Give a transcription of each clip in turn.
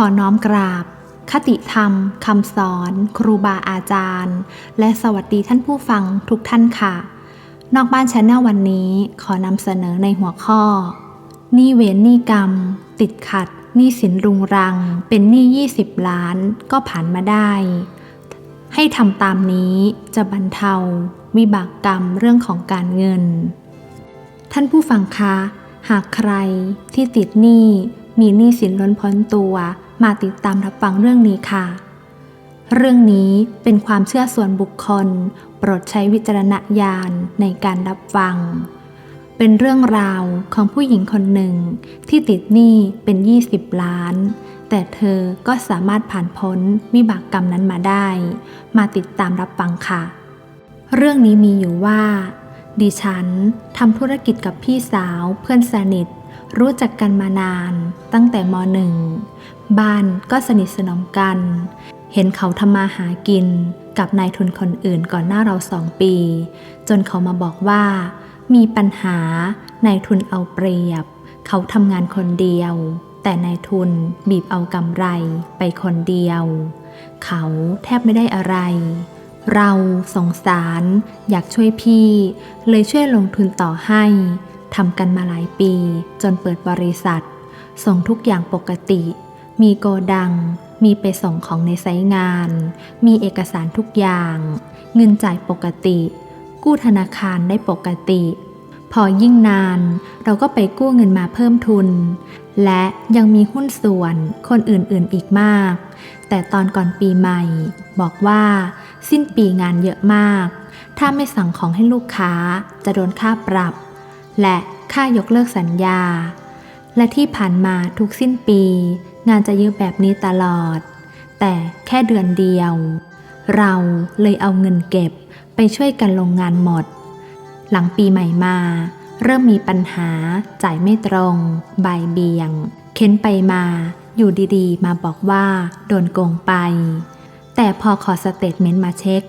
ขอน้อมกราบ คติธรรมคำสอน ครูบาอาจารย์ และสวัสดีท่านผู้ฟังทุกท่านค่ะ นอกบ้านชาแนลวันนี้ขอนำเสนอในหัวข้อนี้เวรนี้กรรม ติดขัดนี้สินรุงรัง เป็นหนี้ 20 ล้าน ก็ผ่านมาได้ ให้ทำตามนี้จะบรรเทา วิบากกรรมเรื่องของการเงิน ท่านผู้ฟังคะ หากใครที่ติดหนี้มีหนี้สินล้นพ้นตัว มาติดตามรับฟังเรื่องนี้ค่ะ เรื่องนี้เป็นความเชื่อส่วนบุคคล โปรดใช้วิจารณญาณในการรับฟัง เป็นเรื่องราวของผู้หญิงคนหนึ่งที่ติดหนี้เป็น 20 ล้าน แต่เธอก็สามารถผ่านพ้นวิบากกรรมนั้นมาได้ มาติดตามรับฟังค่ะ เรื่องนี้มีอยู่ว่า ดิฉันทำธุรกิจกับพี่สาวเพื่อนสนิทรู้จักกันมานานตั้งแต่มหนึ่ง บ้านก็สนิทสนมกัน เห็นเขาทำมาหากินกับนายทุนคนอื่นก่อนหน้าเราสองปี จนเขามาบอกว่า มีปัญหานายทุนเอาเปรียบ เขาทำงานคนเดียว แต่นายทุนบีบเอากำไรไปคนเดียว เขาแทบไม่ได้อะไร เราสงสารอยากช่วยพี่ เลยช่วยลงทุนต่อให้ทำกันมาหลายปี จนเปิดบริษัท ส่งทุกอย่างปกติ มีโกดัง มีไปส่งของในไซต์งาน มีเอกสารทุกอย่าง เงินจ่ายปกติ กู้ธนาคารได้ปกติ พอยิ่งนาน เราก็ไปกู้เงินมาเพิ่มทุน และยังมีหุ้นส่วนคนอื่นๆอีกมาก แต่ตอนก่อนปีใหม่ บอกว่า สิ้นปีงานเยอะมาก ถ้าไม่สั่งของให้ลูกค้าจะโดนค่าปรับ และค่ายกเลิกสัญญา และที่ผ่านมาทุกสิ้นปี งานจะเยอะแบบนี้ตลอด แต่แค่เดือนเดียว เราเลยเอาเงินเก็บไปช่วยกันลงงานหมด หลังปีใหม่มา เริ่มมีปัญหาจ่ายไม่ตรงบายเบียง เค้นไปมา อยู่ดีๆ มาบอกว่าโดนโกงไป แต่พอขอสเตทเมนต์มาเช็ค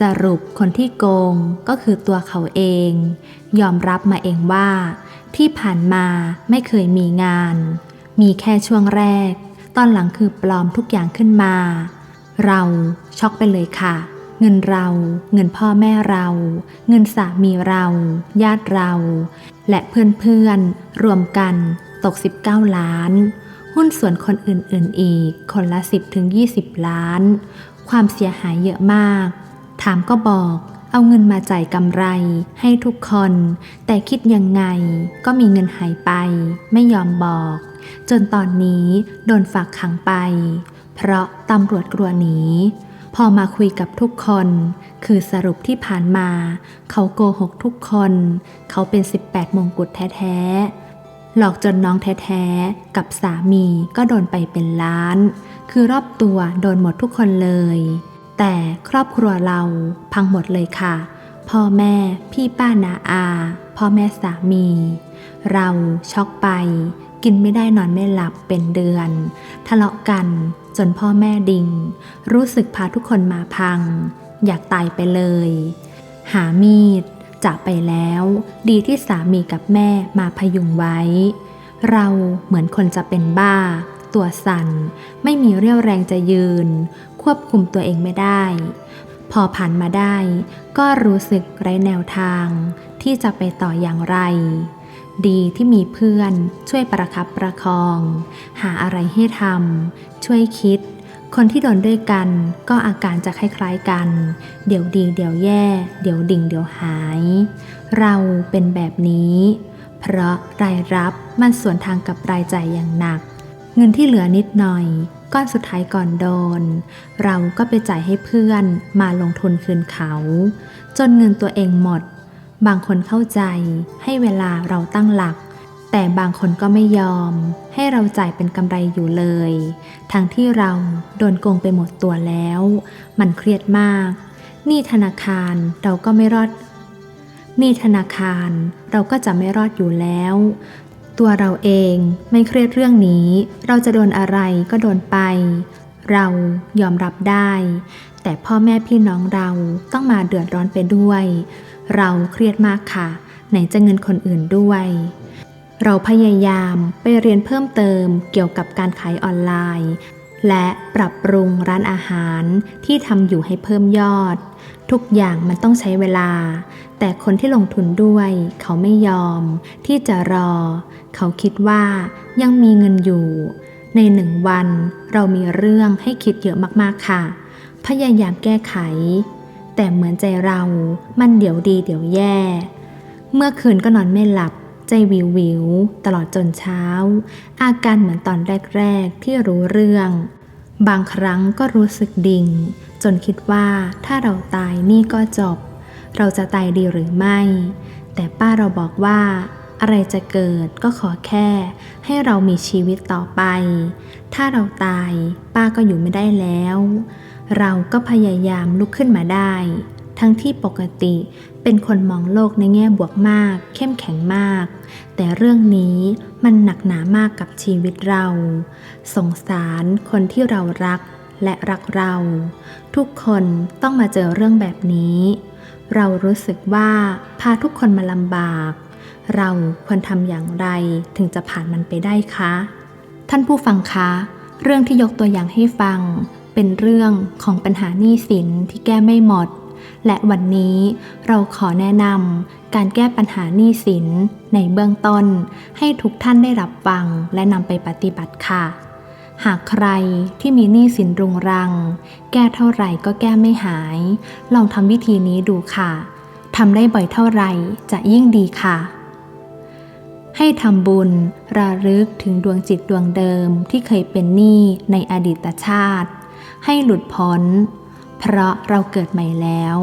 สรุปคนที่โกงก็คือตัวเขาเอง ยอมรับมาเองว่าที่ผ่านมาไม่เคยมีงาน มีแค่ช่วงแรก ตอนหลังคือปลอมทุกอย่างขึ้นมา เราช็อกไปเลยค่ะ เงินเรา เงินพ่อแม่เรา เงินสามีเรา ญาติเรา และเพื่อนๆ รวมกันตก 19 ล้าน หุ้นส่วนคนอื่นๆอีก คนละ 10-20 ล้าน ความเสียหายเยอะมาก ถามก็บอกเอาเงินมาจ่ายกำไรให้ทุกคน แต่คิดยังไงก็มีเงินหายไป ไม่ยอมบอก จนตอนนี้โดนฝากขังไป เพราะตำรวจกลัวหนีพอมาคุยกับทุกคน คือสรุปที่ผ่านมา เขาโกหกทุกคน เขาเป็น 18 มงกุฎแท้ๆ หลอกจนน้องแท้ๆ กับสามีก็โดนไปเป็นล้าน คือรอบตัวโดนหมดทุกคนเลย แต่ครอบครัวเราพังหมดเลยค่ะ พ่อแม่พี่ป้านาอา พ่อแม่สามี เราช็อกไป กินไม่ได้นอนไม่หลับเป็นเดือน ทะเลาะกันจนพ่อแม่ดิง รู้สึกพาทุกคนมาพัง อยากตายไปเลย หามีดจากไปแล้ว ดีที่สามีกับแม่มาพยุงไว้ เราเหมือนคนจะเป็นบ้า ตัวสั่น ไม่มีเรี่ยวแรงจะยืน ควบคุมตัวเองไม่ได้ พอผ่านมาได้ ก็รู้สึกไร้แนวทาง ที่จะไปต่ออย่างไร ดีที่มีเพื่อน ช่วยประคับประคอง หาอะไรให้ทำช่วยคิด คนที่โดนด้วยกันก็อาการจะคล้ายๆกัน เดี๋ยวดีเดี๋ยวแย่ เดี๋ยวดิ่งเดี๋ยวหาย เราเป็นแบบนี้ เพราะรายรับมันส่วนทางกับรายจ่ายอย่างหนัก เงินที่เหลือนิดหน่อยก้อนสุดท้ายก่อนโดน เราก็ไปจ่ายให้เพื่อนมาลงทุนคืนเขา จนเงินตัวเองหมด บางคนเข้าใจให้เวลาเราตั้งหลัก แต่บางคนก็ไม่ยอม ให้เราจ่ายเป็นกำไรอยู่เลย ทั้งที่เราโดนโกงไปหมดตัวแล้ว มันเครียดมาก นี้ธนาคารเราก็ไม่รอด นี้ธนาคารเราก็จะไม่รอดอยู่แล้ว ตัวเราเองไม่เครียดเรื่องนี้ เราจะโดนอะไรก็โดนไป เรายอมรับได้ แต่พ่อแม่พี่น้องเราต้องมาเดือดร้อนไปด้วย เราเครียดมากค่ะ ไหนจะเงินคนอื่นด้วย เราพยายามไปเรียนเพิ่มเติมเกี่ยวกับการขายออนไลน์ และปรับปรุงร้านอาหารที่ทำอยู่ให้เพิ่มยอด ทุกอย่างมันต้องใช้เวลา แต่คนที่ลงทุนด้วย เขาไม่ยอม ที่จะรอ เขาคิดว่ายังมีเงินอยู่ ในหนึ่งวันเรามีเรื่องให้คิดเยอะมากๆค่ะ พยายามแก้ไข แต่เหมือนใจเรา มันเดี๋ยวดีเดี๋ยวแย่ เมื่อคืนก็นอนไม่หลับ ใจวิววิว ตลอดจนเช้า อาการเหมือนตอนแรก ๆ ที่รู้เรื่อง บางครั้งก็รู้สึกดิ่ง จนคิดว่าถ้าเราตายนี่ก็จบ เราจะตายดีหรือไม่ แต่ป้าเราบอกว่าอะไรจะเกิดก็ขอแค่ ให้เรามีชีวิตต่อไป ถ้าเราตายป้าก็อยู่ไม่ได้แล้ว เราก็พยายามลุกขึ้นมาได้ ทั้งที่ปกติเป็นคนมองโลกในแง่บวกมาก เข้มแข็งมาก แต่เรื่องนี้มันหนักหนามากกับชีวิตเรา สงสารคนที่เรารักและรักเรา ทุกคนต้องมาเจอเรื่องแบบนี้ เรารู้สึกว่าพาทุกคนมาลำบาก เราควรทำอย่างไรถึงจะผ่านมันไปได้คะ ท่านผู้ฟังคะ เรื่องที่ยกตัวอย่างให้ฟัง เป็นเรื่องของปัญหาหนี้สินที่แก้ไม่หมด และวันนี้เราขอแนะนำการแก้ปัญหาหนี้สินในเบื้องต้น ให้ทุกท่านได้รับฟังและนำไปปฏิบัติค่ะ หากใครที่มีหนี้สินรุงรัง แก้เท่าไหร่ก็แก้ไม่หาย ลองทำวิธีนี้ดูค่ะทำได้บ่อยเท่าไหร่จะยิ่งดีค่ะ ให้ทำบุญระลึกถึงดวงจิตดวงเดิมที่เคยเป็นหนี้ในอดีตชาติ ให้หลุดพ้น เพราะเราเกิดใหม่แล้ว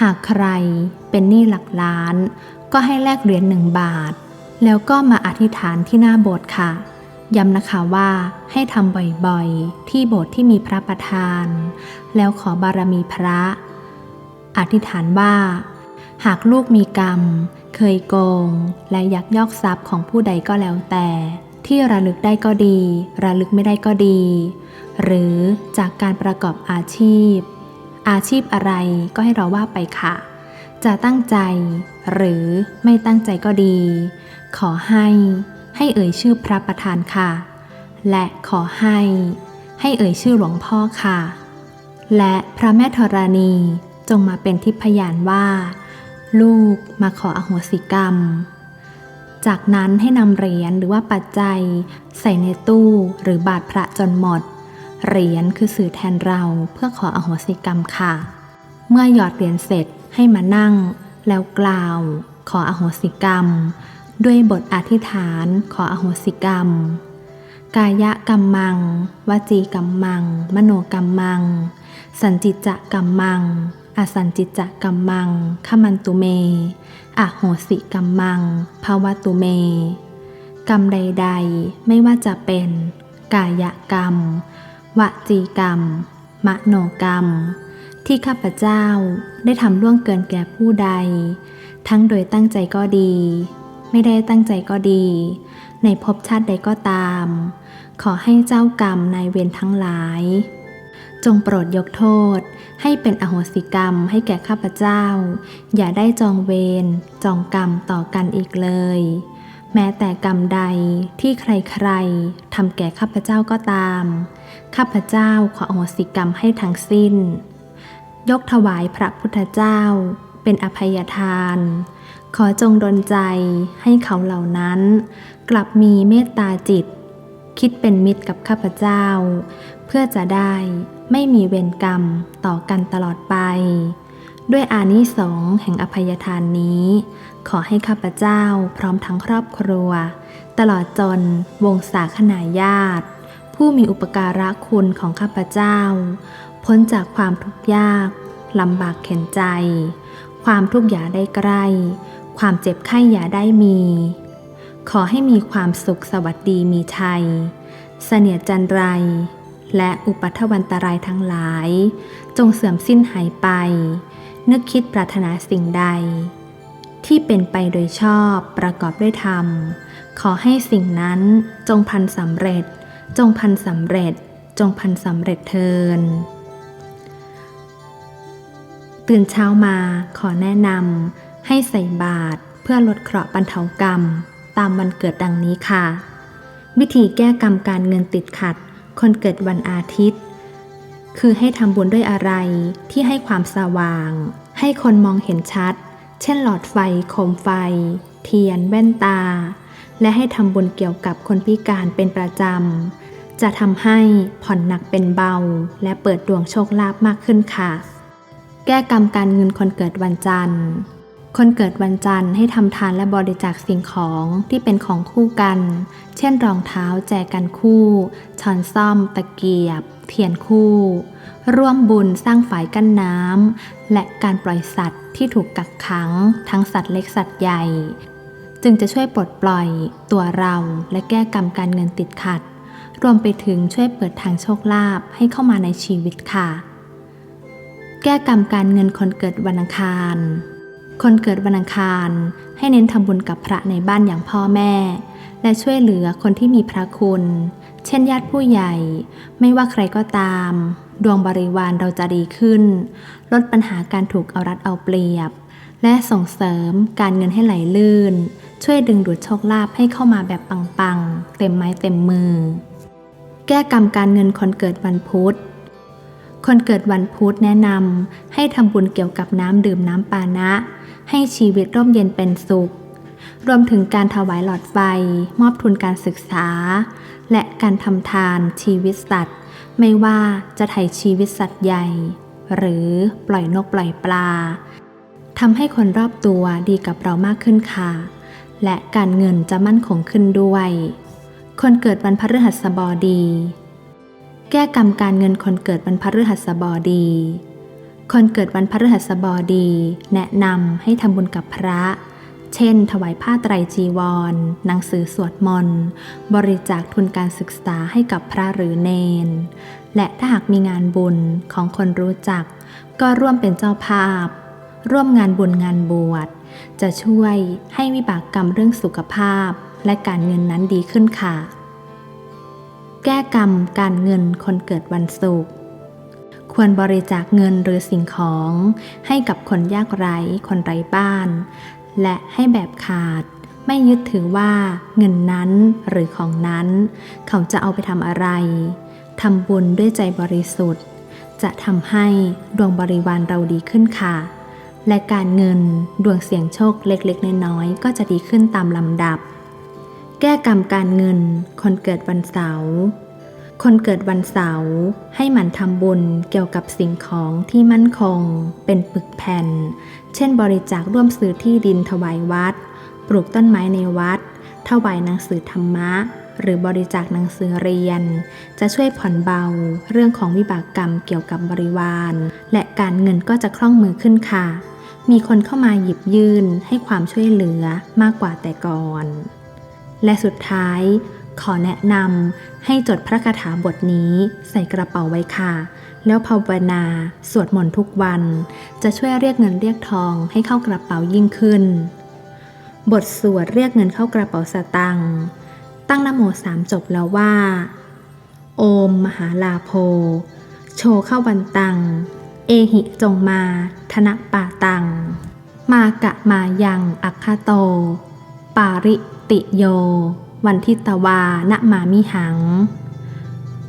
หากใครเป็นหนี้หลักล้าน ก็ให้แลกเหรียญหนึ่งบาท แล้วก็มาอธิษฐานที่หน้าโบสถ์ค่ะ ย้ำนะคะว่าให้ทำบ่อยๆ ที่โบสถ์ที่มีพระประธาน แล้วขอบารมีพระ อธิษฐานว่า หากลูกมีกรรม เคยโกง และยักยอกทรัพย์ของผู้ใดก็แล้วแต่ที่ระลึกได้ก็ดี ระลึกไม่ได้ก็ดี หรือจากการประกอบอาชีพ อาชีพอะไรก็ให้เราว่าไปค่ะ จะตั้งใจ หรือไม่ตั้งใจก็ดี ขอให้ให้เอ่ยชื่อพระประธานค่ะ และขอให้ ให้เอ่ยชื่อหลวงพ่อค่ะ และพระแม่ธรณีจงมาเป็นทิพยานว่า ลูกมาขออโหสิกรรม จากนั้นให้นำเหรียญหรือว่าปัจจัย ใส่ในตู้หรือบาทพระจนหมด เหรียญคือสื่อแทนเราเพื่อขออโหสิกรรมค่ะ เมื่อหยอดเหรียญเสร็จให้มานั่ง แล้วกล่าว ขออโหสิกรรม ด้วยบทอธิษฐานขออโหสิกรรม กายกรรมมัง วจีกรรมมัง มโนกรรมัง สันจิจกรรมมัง อสันจิจกรรมมังขมันตุเม อโหสิกรรมังภาวตุเม กรรมใด ๆ ไม่ว่าจะเป็น กายกรรม วจีกรรม มโนกรรม ที่ข้าพเจ้าได้ทำล่วงเกินแก่ผู้ใด ทั้งโดยตั้งใจก็ดี ไม่ได้ตั้งใจก็ดี ในภพชาติใดก็ตาม ขอให้เจ้ากรรมนายเวรทั้งหลาย จงโปรดยกโทษให้เป็นอโหสิกรรมให้แก่ข้าพเจ้า อย่าได้จองเวรจองกรรมต่อกันอีกเลย แม้แต่กรรมใดที่ใครๆทำแก่ข้าพเจ้าก็ตาม ข้าพเจ้าขออโหสิกรรมให้ทั้งสิ้น ยกถวายพระพุทธเจ้าเป็นอภัยทาน ขอจงดลใจให้เขาเหล่านั้น กลับมีเมตตาจิต คิดเป็นมิตรกับข้าพเจ้า เพื่อจะได้ไม่มีเวรกรรมต่อกันตลอดไป ด้วยอานิสงส์แห่งอภัยทานนี้ ขอให้ข้าพเจ้าพร้อมทั้งครอบครัว ตลอดจนวงศาคณาญาติ ผู้มีอุปการะคุณของข้าพเจ้า พ้นจากความทุกข์ยากลำบากเข็นใจ ความทุกข์อย่าได้ใกล้ ความเจ็บไข้อย่าได้มี ขอให้มีความสุขสวัสดีมีชัย เสนียจันไร และอุปัทวันตรายทั้งหลาย จงเสื่อมสิ้นหายไป นึกคิดปรารถนาสิ่งใด ที่เป็นไปโดยชอบประกอบด้วยธรรม ขอให้สิ่งนั้นจงพันสำเร็จ จงพันสำเร็จ จงพันสำเร็จเทินตื่นเช้ามาขอแนะนำให้ใส่บาตรเพื่อลดเคราะห์บรรเทากรรม ตามวันเกิดดังนี้ค่ะ วิธีแก้กรรมการเงินติดขัด คนเกิดวันอาทิตย์ คือให้ทำบุญด้วยอะไรที่ให้ความสว่าง ให้คนมองเห็นชัด เช่นหลอดไฟ โคมไฟ เทียน แว่นตา และให้ทำบุญเกี่ยวกับคนพิการเป็นประจำ จะทำให้ผ่อนหนักเป็นเบา และเปิดดวงโชคลาภมากขึ้นค่ะ แก้กรรมการเงินคนเกิดวันจันทร์ คนเกิดวันจันทร์ให้ทำทานและบริจาคสิ่งของที่เป็นของคู่กัน เช่นรองเท้าแจกันคู่ ช้อนซ่อม ตะเกียบ เทียนคู่ ร่วมบุญสร้างฝายกั้นน้ำและการปล่อยสัตว์ที่ถูกกักขัง ทั้งสัตว์เล็กสัตว์ใหญ่ จึงจะช่วยปลดปล่อยตัวเราและแก้กรรมการเงินติดขัด รวมไปถึงช่วยเปิดทางโชคลาภให้เข้ามาในชีวิตค่ะ แก้กรรมการเงินคนเกิดวันอังคารคนเกิดวันอังคารให้เน้นทำบุญกับพระในบ้านอย่างพ่อแม่ และช่วยเหลือคนที่มีพระคุณ เช่นญาติผู้ใหญ่ ไม่ว่าใครก็ตาม ดวงบริวารเราจะดีขึ้น ลดปัญหาการถูกเอารัดเอาเปรียบ และส่งเสริมการเงินให้ไหลลื่น ช่วยดึงดูดโชคลาภให้เข้ามาแบบปังๆ เต็มไม้เต็มมือ แก้กรรมการเงินคนเกิดวันพุธคนเกิดวันพุธแนะนำให้ทำบุญเกี่ยวกับน้ำดื่มน้ำปานะ ให้ชีวิตร่มเย็นเป็นสุข รวมถึงการถวายหลอดไฟ มอบทุนการศึกษา และการทำทานชีวิตสัตว์ ไม่ว่าจะไถ่ชีวิตสัตว์ใหญ่ หรือปล่อยนกปล่อยปลาทำให้คนรอบตัวดีกับเรามากขึ้นค่ะ และการเงินจะมั่นคงขึ้นด้วย คนเกิดวันพฤหัสบดี แก้กรรมการเงินคนเกิดวันพฤหัสบดี คนเกิดวันพฤหัสบดี แนะนำให้ทำบุญกับพระ เช่น ถวายผ้าไตรจีวร หนังสือสวดมนต์ บริจาคทุนการศึกษาให้กับพระหรือเนน และถ้าหากมีงานบุญของคนรู้จัก ก็ร่วมเป็นเจ้าภาพ ร่วมงานบุญงานบวช จะช่วยให้วิบากกรรมเรื่องสุขภาพ และการเงินนั้นดีขึ้นค่ะ แก้กรรมการเงินคนเกิดวันศุกร์ควรบริจาคเงินหรือสิ่งของให้กับคนยากไร้ คนไร้บ้าน และให้แบบขาด ไม่ยึดถือว่าเงินนั้นหรือของนั้น เขาจะเอาไปทำอะไรทำบุญด้วยใจบริสุทธิ์ จะทำให้ดวงบริวารเราดีขึ้นค่ะ และการเงินดวงเสี่ยงโชคเล็กๆ น้อยๆก็จะดีขึ้นตามลำดับ แก้กรรมการเงิน คนเกิดวันเสาร์ คนเกิดวันเสาร์ให้หมั่นทำบุญเกี่ยวกับสิ่งของที่มั่นคง เป็นปึกแผ่น เช่นบริจาคร่วมซื้อที่ดินถวายวัด ปลูกต้นไม้ในวัด ถวายหนังสือธรรมะ หรือบริจาคหนังสือเรียน จะช่วยผ่อนเบาเรื่องของวิบากกรรมเกี่ยวกับบริวาร และการเงินก็จะคล่องมือขึ้นค่ะ มีคนเข้ามาหยิบยื่นให้ความช่วยเหลือมากกว่าแต่ก่อน และสุดท้าย ขอแนะนำให้จดพระคาถาบทนี้ใส่กระเป๋าไว้ค่ะ แล้วภาวนาสวดมนต์ทุกวัน จะช่วยเรียกเงินเรียกทองให้เข้ากระเป๋ายิ่งขึ้น บทสวดเรียกเงินเข้ากระเป๋าสตังค์ตั้งนโมสามจบแล้วว่า โอมมหาลาโพ โชเข้าวันตัง เอหิจงมาธนป่าตัง มากะมายังอัคคโต ปาริติโย วันทิตวานะมามิหัง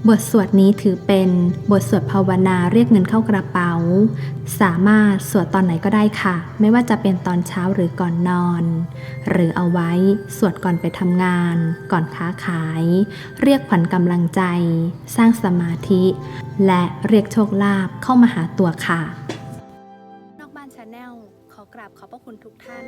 บทสวดนี้ถือเป็นบทสวดภาวนาเรียกเงินเข้ากระเป๋า สามารถสวดตอนไหนก็ได้ค่ะ ไม่ว่าจะเป็นตอนเช้าหรือก่อนนอน หรือเอาไว้สวดก่อนไปทำงาน ก่อนค้าขาย เรียกขวัญกำลังใจ สร้างสมาธิ และเรียกโชคลาภเข้ามาหาตัวค่ะ นอกบ้านชาแนลขอกราบขอบพระคุณทุกท่าน